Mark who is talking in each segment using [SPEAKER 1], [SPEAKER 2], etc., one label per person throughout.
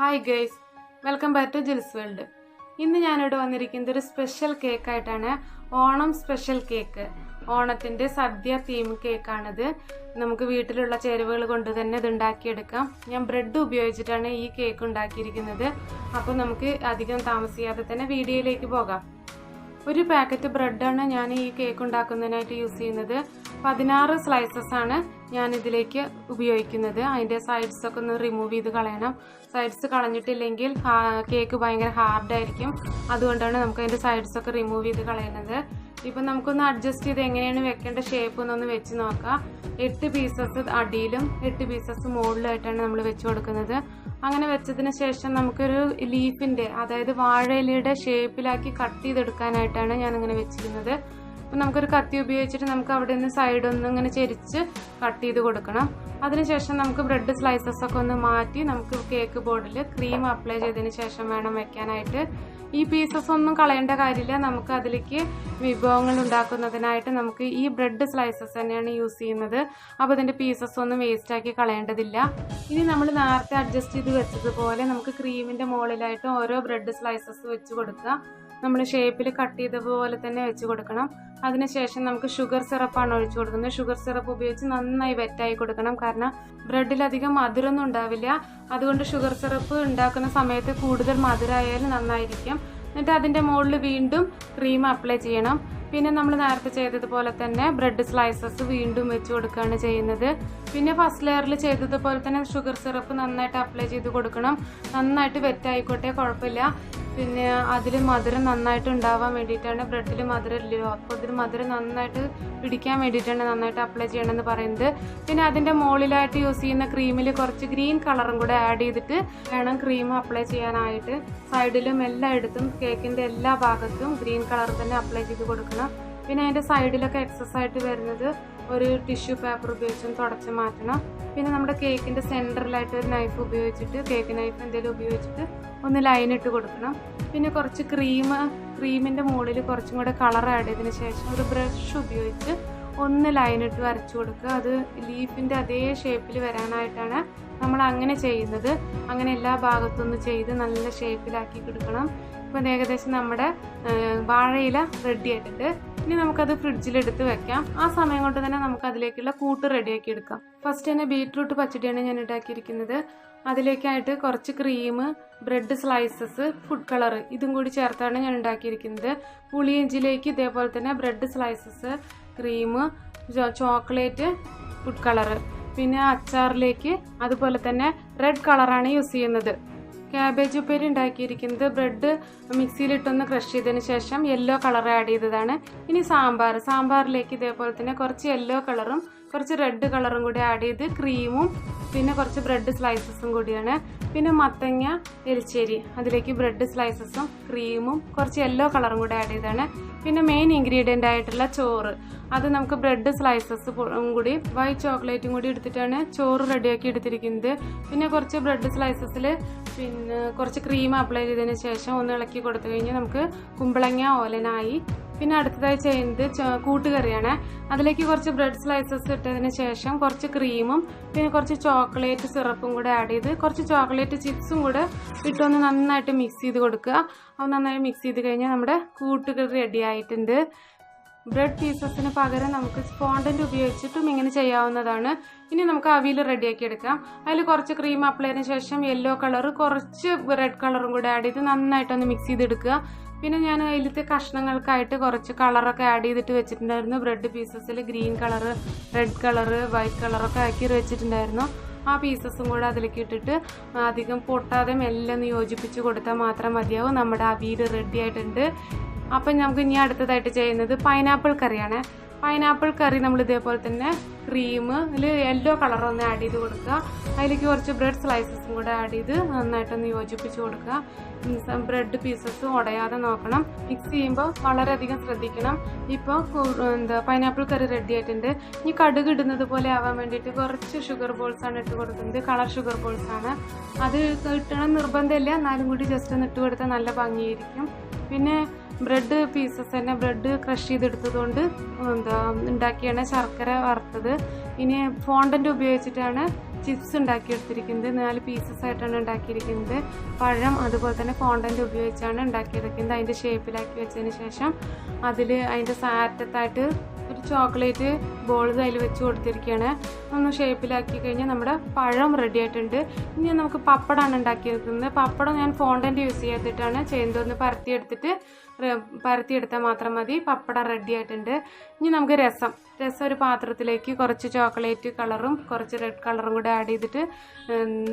[SPEAKER 1] Hi guys welcome back to Jils world ഇന്ന് ഞാനിവിടെ വന്നിരിക്കുന്നത് ഒരു സ്പെഷ്യൽ കേക്കായിട്ടാണ് ഓണം സ്പെഷ്യൽ കേക്ക് ഓണത്തിന്റെ സദ്യ തീം കേക്കാണിത് നമുക്ക് വീട്ടിലുള്ള ചേരുവകൾ കൊണ്ട് തന്നെ ഇത് ഉണ്ടാക്കിയെടുക്കാം. ഞാൻ ബ്രെഡ് ഉപയോഗിച്ചിട്ടാണ് ഈ കേക്ക് ഉണ്ടാക്കിയിരിക്കുന്നത്. അപ്പോൾ നമുക്ക് അധികം താമസിയാതെ തന്നെ വീഡിയോയിലേക്ക് പോകാം. ഒരു പാക്കറ്റ് ബ്രെഡാണ് ഞാൻ ഈ കേക്ക് ഉണ്ടാക്കുന്നതിനായിട്ട് യൂസ് ചെയ്യുന്നത്. പതിനാറ് സ്ലൈസസ് ആണ് ഞാൻ ഇതിലേക്ക് ഉപയോഗിക്കുന്നത്. അതിന്റെ സൈഡ്സ് ഒക്കെ ഒന്ന് റിമൂവ് ചെയ്ത് കളയണം. സൈഡ്സ് കളഞ്ഞിട്ടില്ലെങ്കിൽ കേക്ക് ഭയങ്കര ഹാർഡായിരിക്കും അതുകൊണ്ടാണ് നമുക്ക് അതിന്റെ സൈഡ്സ് ഒക്കെ റിമൂവ് ചെയ്ത് കളയുന്നത്. ഇപ്പം നമുക്കൊന്ന് അഡ്ജസ്റ്റ് ചെയ്ത് എങ്ങനെയാണ് വെക്കേണ്ട ഷേപ്പ് എന്നൊന്ന് വെച്ച് നോക്കാം. എട്ട് പീസസ് അടിയിലും എട്ട് പീസസ് മുകളിലായിട്ടാണ് നമ്മൾ വെച്ച് കൊടുക്കുന്നത്. അങ്ങനെ വെച്ചതിന് ശേഷം നമുക്കൊരു ലീഫിന്റെ അതായത് വാഴയിലയുടെ ഷേപ്പിലാക്കി കട്ട് ചെയ്തെടുക്കാനായിട്ടാണ് ഞാനിങ്ങനെ വെച്ചിരുന്നത്. അപ്പം നമുക്കൊരു കത്തി ഉപയോഗിച്ചിട്ട് നമുക്ക് അവിടെ നിന്ന് ഒന്ന് ഇങ്ങനെ ചെരിച്ച് കട്ട് ചെയ്ത് കൊടുക്കണം. അതിനുശേഷം നമുക്ക് ബ്രെഡ് സ്ലൈസസ് ഒക്കെ ഒന്ന് മാറ്റി നമുക്ക് കേക്ക് ബോർഡിൽ ക്രീം അപ്ലൈ ചെയ്തതിന് ശേഷം വേണം വെക്കാനായിട്ട്. ഈ പീസസ് ഒന്നും കളയേണ്ട കാര്യമില്ല. നമുക്ക് അതിലേക്ക് വിഭവങ്ങൾ ഉണ്ടാക്കുന്നതിനായിട്ട് നമുക്ക് ഈ ബ്രെഡ് സ്ലൈസസ് തന്നെയാണ് യൂസ് ചെയ്യുന്നത്. അപ്പോൾ അതിന്റെ പീസസ് ഒന്നും വേസ്റ്റ് ആക്കി കളയേണ്ടതില്ല. ഇനി നമ്മൾ നേരത്തെ അഡ്ജസ്റ്റ് ചെയ്ത് വെച്ചതുപോലെ നമുക്ക് ക്രീമിന്റെ മുകളിലായിട്ട് ഓരോ ബ്രെഡ് സ്ലൈസസ് വെച്ച് കൊടുക്കുക. നമ്മൾ ഷേപ്പിൽ കട്ട് ചെയ്ത പോലെ തന്നെ വെച്ച് കൊടുക്കണം. അതിനുശേഷം നമുക്ക് ഷുഗർ സിറപ്പാണ് ഒഴിച്ചു കൊടുക്കുന്നത്. ഷുഗർ സിറപ്പ് ഉപയോഗിച്ച് നന്നായി വെറ്റായി കൊടുക്കണം. കാരണം ബ്രെഡിലധികം മധുരമൊന്നും ഉണ്ടാവില്ല. അതുകൊണ്ട് ഷുഗർ സിറപ്പ് ഉണ്ടാക്കുന്ന സമയത്ത് കൂടുതൽ മധുരമായാലും നന്നായിരിക്കും. എന്നിട്ട് അതിന്റെ മുകളിൽ വീണ്ടും ക്രീം അപ്ലൈ ചെയ്യണം. പിന്നെ നമ്മൾ നേരത്തെ ചെയ്തതുപോലെ തന്നെ ബ്രെഡ് സ്ലൈസസ് വീണ്ടും വെച്ച് കൊടുക്കുകയാണ് ചെയ്യുന്നത്. പിന്നെ ഫസ്റ്റ് ലെയറിൽ ചെയ്തതുപോലെ തന്നെ ഷുഗർ സിറപ്പ് നന്നായിട്ട് അപ്ലൈ ചെയ്ത് കൊടുക്കണം. നന്നായിട്ട് വെറ്റായിക്കോട്ടെ കുഴപ്പമില്ല. പിന്നെ അതിൽ മധുരം നന്നായിട്ട് ഉണ്ടാവാൻ വേണ്ടിയിട്ടാണ് ബ്രെഡിൽ മധുരം ഇല്ലല്ലോ അപ്പോൾ ഇതിൽ മധുരം നന്നായിട്ട് പിടിക്കാൻ വേണ്ടിയിട്ടാണ് നന്നായിട്ട് അപ്ലൈ ചെയ്യണമെന്ന് പറയുന്നത്. പിന്നെ അതിന്റെ മുകളിലായിട്ട് യൂസ് ചെയ്യുന്ന ക്രീമിൽ കുറച്ച് ഗ്രീൻ കളറും കൂടെ ആഡ് ചെയ്തിട്ട് വേണം ക്രീം അപ്ലൈ ചെയ്യാനായിട്ട്. സൈഡിലും എല്ലായിടത്തും കേക്കിന്റെ എല്ലാ ഭാഗത്തും ഗ്രീൻ കളർ തന്നെ അപ്ലൈ ചെയ്ത് കൊടുക്കണം. പിന്നെ അതിന്റെ സൈഡിലൊക്കെ എക്സസ് ആയിട്ട് വരുന്നത് ഒരു ടിഷ്യൂ പേപ്പർ ഉപയോഗിച്ചും തുടച്ച് മാറ്റണം. പിന്നെ നമ്മുടെ കേക്കിന്റെ സെന്ററിലായിട്ട് ഒരു നൈഫ് ഉപയോഗിച്ചിട്ട് കേക്ക് നൈഫ് എന്തെങ്കിലും ഉപയോഗിച്ചിട്ട് ഒന്ന് ലൈൻ ഇട്ട് കൊടുക്കണം. പിന്നെ കുറച്ച് ക്രീം ക്രീമിന്റെ മുകളിൽ കുറച്ചും കൂടെ കളർ ആഡ് ചെയ്തതിന് ശേഷം ഒരു ബ്രഷ് ഉപയോഗിച്ച് ഒന്ന് ലൈൻ ഇട്ട് വരച്ചു കൊടുക്കുക. അത് ലീഫിന്റെ അതേ ഷേപ്പിൽ വരാനായിട്ടാണ് നമ്മൾ അങ്ങനെ ചെയ്യുന്നത്. അങ്ങനെ എല്ലാ ഭാഗത്തും ഒന്ന് ചെയ്ത് നല്ല ഷേപ്പിലാക്കി കൊടുക്കണം. ഇപ്പം ഏകദേശം നമ്മുടെ വാഴയില റെഡി ആയിട്ടുണ്ട്. ഇനി നമുക്കത് ഫ്രിഡ്ജിലെടുത്ത് വെക്കാം. ആ സമയം കൊണ്ട് തന്നെ നമുക്ക് അതിലേക്കുള്ള കൂട്ട് റെഡിയാക്കി എടുക്കാം. ഫസ്റ്റ് തന്നെ ബീട്രൂട്ട് പച്ചടിയാണ് ഞാൻ ഉണ്ടാക്കിയിരിക്കുന്നത് അതിലേക്കായിട്ട് കുറച്ച് cream bread slices food colour ഇതും കൂടി ചേർത്താണ് ഞാൻ ഉണ്ടാക്കിയിരിക്കുന്നത്. പുളിയിഞ്ചിലേക്ക് ഇതേപോലെ തന്നെ bread slices cream chocolate food colour പിന്നെ അച്ചാറിലേക്ക് അതുപോലെ തന്നെ റെഡ് കളറാണ് യൂസ് ചെയ്യുന്നത്. ക്യാബേജ് ഉപ്പേരി ഉണ്ടാക്കിയിരിക്കുന്നത് ബ്രെഡ് മിക്സിയിലിട്ടൊന്ന് ക്രഷ് ചെയ്തതിന് ശേഷം യെല്ലോ കളർ ആഡ് ചെയ്തതാണ്. ഇനി സാമ്പാർ സാമ്പാറിലേക്ക് ഇതേപോലെ തന്നെ കുറച്ച് യെല്ലോ കളറും കുറച്ച് റെഡ് കളറും കൂടി ആഡ് ചെയ്ത് ക്രീമും പിന്നെ കുറച്ച് ബ്രെഡ് സ്ലൈസസും കൂടിയാണ്. പിന്നെ മത്തങ്ങ എരിശ്ശേരി അതിലേക്ക് ബ്രെഡ് സ്ലൈസസും ക്രീമും കുറച്ച് യെല്ലോ കളറും കൂടി ആഡ് ചെയ്താണ്. പിന്നെ മെയിൻ ഇൻഗ്രീഡിയന്റ് ആയിട്ടുള്ള ചോറ്. അത് നമുക്ക് ബ്രെഡ് സ്ലൈസസ് കൂടി വൈറ്റ് ചോക്ലേറ്റും കൂടി എടുത്തിട്ടാണ് ചോറ് റെഡിയാക്കി എടുത്തിരിക്കുന്നത്. പിന്നെ കുറച്ച് ബ്രെഡ് സ്ലൈസസിൽ പിന്നെ കുറച്ച് ക്രീം അപ്ലൈ ചെയ്തതിന് ശേഷം ഒന്ന് ഇളക്കി കൊടുത്തു കഴിഞ്ഞാൽ നമുക്ക് കുമ്പളങ്ങ ഓലനായി പിന്നെ അടുത്തതായി ചെയ്യുന്നത് കൂട്ടുകറിയാണ്. അതിലേക്ക് കുറച്ച് ബ്രെഡ് സ്ലൈസസ് ഇട്ടതിന് ശേഷം കുറച്ച് ക്രീമും പിന്നെ കുറച്ച് ചോക്ലേറ്റ് സിറപ്പും കൂടെ ആഡ് ചെയ്ത് കുറച്ച് ചോക്ലേറ്റ് ചിപ്സും കൂടെ ഇട്ടൊന്ന് നന്നായിട്ട് മിക്സ് ചെയ്ത് കൊടുക്കുക. അത് നന്നായി മിക്സ് ചെയ്ത് കഴിഞ്ഞാൽ നമ്മുടെ കൂട്ടുകറി റെഡി ആയിട്ടുണ്ട്. ബ്രെഡ് പീസസിന് പകരം നമുക്ക് സ്പോണ്ടന്റ് ഉപയോഗിച്ചിട്ടും ഇങ്ങനെ ചെയ്യാവുന്നതാണ്. ഇനി നമുക്ക് അവിയിൽ റെഡിയാക്കി എടുക്കാം. അതിൽ കുറച്ച് ക്രീം അപ്ലൈ ചെയ്തതിന് ശേഷം യെല്ലോ കളർ കുറച്ച് റെഡ് കളറും കൂടെ ആഡ് ചെയ്ത് നന്നായിട്ടൊന്ന് മിക്സ് ചെയ്തെടുക്കുക. പിന്നെ ഞാൻ അതിലത്തെ കഷ്ണങ്ങൾക്കായിട്ട് കുറച്ച് കളറൊക്കെ ആഡ് ചെയ്തിട്ട് വെച്ചിട്ടുണ്ടായിരുന്നു. Bread പീസസിൽ green colour red colour white കളറൊക്കെ ആക്കി വെച്ചിട്ടുണ്ടായിരുന്നു. ആ പീസസും കൂടെ അതിലേക്ക് ഇട്ടിട്ട് അധികം പൊട്ടാതെ മെല്ലെ ഒന്ന് യോജിപ്പിച്ച് കൊടുത്താൽ മാത്രം മതിയാവും. നമ്മുടെ ആ വീട് റെഡി ആയിട്ടുണ്ട്. അപ്പം നമുക്ക് ഇനി അടുത്തതായിട്ട് ചെയ്യുന്നത് പൈനാപ്പിൾ കറിയാണ്. പൈനാപ്പിൾ കറി നമ്മൾ ഇതേപോലെ തന്നെ ക്രീമിൽ യെല്ലോ കളർ ഒന്ന് ആഡ് ചെയ്ത് കൊടുക്കുക. അതിലേക്ക് കുറച്ച് ബ്രെഡ് സ്ലൈസസും കൂടെ ആഡ് ചെയ്ത് നന്നായിട്ടൊന്ന് യോജിപ്പിച്ച് കൊടുക്കുക. ബ്രെഡ് പീസസ് ഉടയാതെ നോക്കണം. മിക്സ് ചെയ്യുമ്പോൾ വളരെയധികം ശ്രദ്ധിക്കണം. ഇപ്പോൾ എന്താ പൈനാപ്പിൾ കറി റെഡി ആയിട്ടുണ്ട്. ഇനി കടുക് ഇടുന്നത് പോലെ ആവാൻ വേണ്ടിയിട്ട് കുറച്ച് ഷുഗർ ബോൾസാണ് ഇട്ട് കൊടുക്കുന്നത്. കളർ ഷുഗർ ബോൾസാണ് അത് കിട്ടണം നിർബന്ധമില്ല. എന്നാലും കൂടി ജസ്റ്റ് ഒന്ന് ഇട്ട് കൊടുത്താൽ നല്ല ഭംഗിയായിരിക്കും. പിന്നെ ബ്രെഡ് പീസസ് തന്നെ. ബ്രെഡ് ക്രഷ് ചെയ്തെടുത്തതുകൊണ്ട് എന്താ ഉണ്ടാക്കിയാണ് ശർക്കര വറുത്തത്. ഇനി ഫോണ്ടന്റ് ഉപയോഗിച്ചിട്ടാണ് ചിപ്സ് ഉണ്ടാക്കിയെടുത്തിരിക്കുന്നത്. നാല് പീസസ് ആയിട്ടാണ് ഉണ്ടാക്കിയിരിക്കുന്നത്. പഴം അതുപോലെ തന്നെ ഫോണ്ടന്റ് ഉപയോഗിച്ചാണ് ഉണ്ടാക്കിയെടുക്കുന്നത്. അതിന്റെ ഷേപ്പിലാക്കി വെച്ചതിന് ശേഷം അതിൽ അതിന്റെ സാറ്റത്തായിട്ട് ഒരു ചോക്ലേറ്റ് ബോൾസ് അതിൽ വെച്ച് കൊടുത്തിരിക്കുകയാണ്. ഒന്ന് ഷേപ്പിലാക്കി കഴിഞ്ഞാൽ നമ്മുടെ പഴം റെഡി ആയിട്ടുണ്ട്. ഇനി നമുക്ക് പപ്പടമാണ് ഉണ്ടാക്കിയിരിക്കുന്നത് പപ്പടം ഞാൻ ഫോണ്ടന്റ് യൂസ് ചെയ്തിട്ടാണ് ചെയ്യുന്നത് ഒന്ന് പരത്തിയെടുത്തിട്ട് പരത്തിയെടുത്താൽ മാത്രം മതി. പപ്പടം റെഡി ആയിട്ടുണ്ട്. ഇനി നമുക്ക് രസം. രസം ഒരു പാത്രത്തിലേക്ക് കുറച്ച് ചോക്ലേറ്റ് കളറും കുറച്ച് റെഡ് കളറും കൂടെ ആഡ് ചെയ്തിട്ട്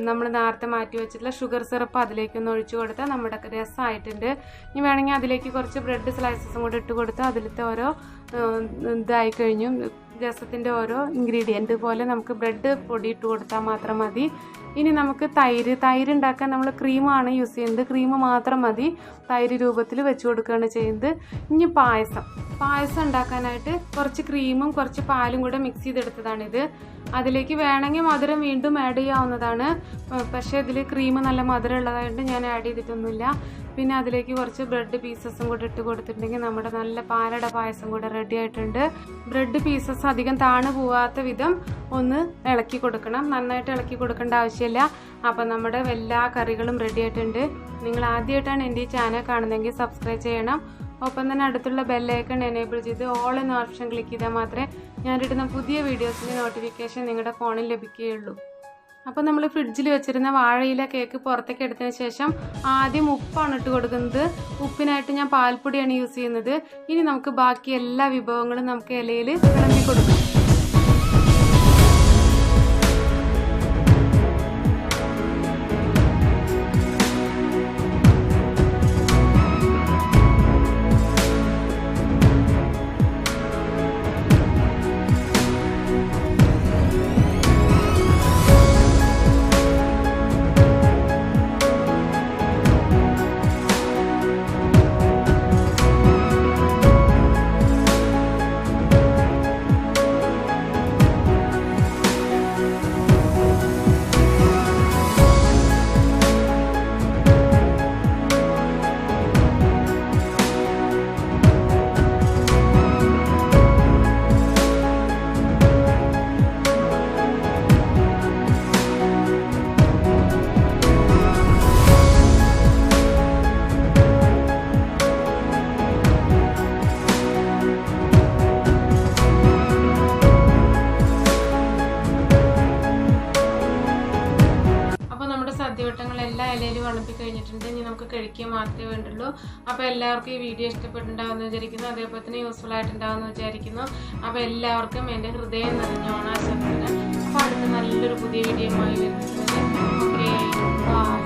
[SPEAKER 1] നമ്മൾ നേരത്തെ മാറ്റി വെച്ചിട്ടുള്ള ഷുഗർ സിറപ്പ് അതിലേക്കൊന്ന് ഒഴിച്ചു കൊടുത്താൽ നമ്മുടെ രസമായിട്ടുണ്ട് ഇനി വേണമെങ്കിൽ അതിലേക്ക് കുറച്ച് ബ്രെഡ് സ്ലൈസസും കൂടെ ഇട്ട് കൊടുത്താൽ അതിലത്തെ ഓരോ ഇതായി കഴിഞ്ഞു രസത്തിന്റെ ഓരോ ഇൻഗ്രീഡിയന്റ് പോലെ നമുക്ക് ബ്രെഡ് പൊടി ഇട്ട് കൊടുത്താൽ മാത്രം മതി. ഇനി നമുക്ക് തൈര് തൈര് ഉണ്ടാക്കാൻ നമ്മൾ ക്രീമാണ് യൂസ് ചെയ്യുന്നത്. ക്രീം മാത്രം മതി. തൈര് രൂപത്തിൽ വെച്ച് കൊടുക്കുകയാണ് ചെയ്യുന്നത്. ഇനി പായസം. പായസം ഉണ്ടാക്കാനായിട്ട് കുറച്ച് ക്രീമും കുറച്ച് പാലും കൂടെ മിക്സ് ചെയ്തെടുത്തതാണിത്. അതിലേക്ക് വേണമെങ്കിൽ മധുരം വീണ്ടും ആഡ് ചെയ്യാവുന്നതാണ്. പക്ഷേ ഇതിൽ ക്രീം നല്ല മധുരം ഉള്ളതായിട്ട് ഞാൻ ആഡ് ചെയ്തിട്ടൊന്നുമില്ല. പിന്നെ അതിലേക്ക് കുറച്ച് ബ്രെഡ് പീസസും കൂടെ ഇട്ട് കൊടുത്തിട്ടുണ്ടെങ്കിൽ നമ്മുടെ നല്ല പാലട പായസം കൂടെ റെഡി ആയിട്ടുണ്ട്. ബ്രെഡ് പീസസ് അധികം താണു പോവാത്ത വിധം ഒന്ന് ഇളക്കി കൊടുക്കണം. നന്നായിട്ട് ഇളക്കി കൊടുക്കേണ്ട ആവശ്യമില്ല. അപ്പം നമ്മുടെ എല്ലാ കറികളും റെഡി ആയിട്ടുണ്ട്. നിങ്ങൾ ആദ്യമായിട്ടാണ് എന്റെ ഈ ചാനൽ കാണുന്നതെങ്കിൽ സബ്സ്ക്രൈബ് ചെയ്യണം. ഒപ്പം തന്നെ അടുത്തുള്ള ബെല്ലൈക്കൺ എനേബിൾ ചെയ്ത് ഓൾ എന്ന ഓപ്ഷൻ ക്ലിക്ക് ചെയ്താൽ മാത്രമേ ഞാനിടുന്ന പുതിയ വീഡിയോസിന്റെ നോട്ടിഫിക്കേഷൻ നിങ്ങളുടെ ഫോണിൽ ലഭിക്കുകയുള്ളൂ. അപ്പോൾ നമ്മൾ ഫ്രിഡ്ജിൽ വെച്ചിരുന്ന വാഴയില കേക്ക് പുറത്തേക്ക് എടുത്തതിന് ശേഷം ആദ്യം ഉപ്പാണ് ഇട്ട് കൊടുക്കുന്നത്. ഉപ്പിനായിട്ട് ഞാൻ പാൽപ്പൊടിയാണ് യൂസ് ചെയ്യുന്നത്. ഇനി നമുക്ക് ബാക്കി എല്ലാ വിഭവങ്ങളും നമുക്ക് ഇലയിൽ വിളമ്പി കൊടുക്കാം. കഴിക്കുക മാത്രമേ വേണ്ടുള്ളൂ അപ്പോൾ എല്ലാവർക്കും ഈ വീഡിയോ ഇഷ്ടപ്പെട്ടിട്ടുണ്ടാവുമെന്ന് വിചാരിക്കുന്നു. അതേപോലെ തന്നെ യൂസ്ഫുൾ ആയിട്ടുണ്ടാവുമെന്ന് വിചാരിക്കുന്നു. അപ്പോൾ എല്ലാവർക്കും എന്റെ ഹൃദയം നിറഞ്ഞ ഓണാശംസകൾ. അപ്പോൾ അടുത്ത നല്ലൊരു പുതിയ വീഡിയോയുമായി വരുന്നത് ഓക്കെ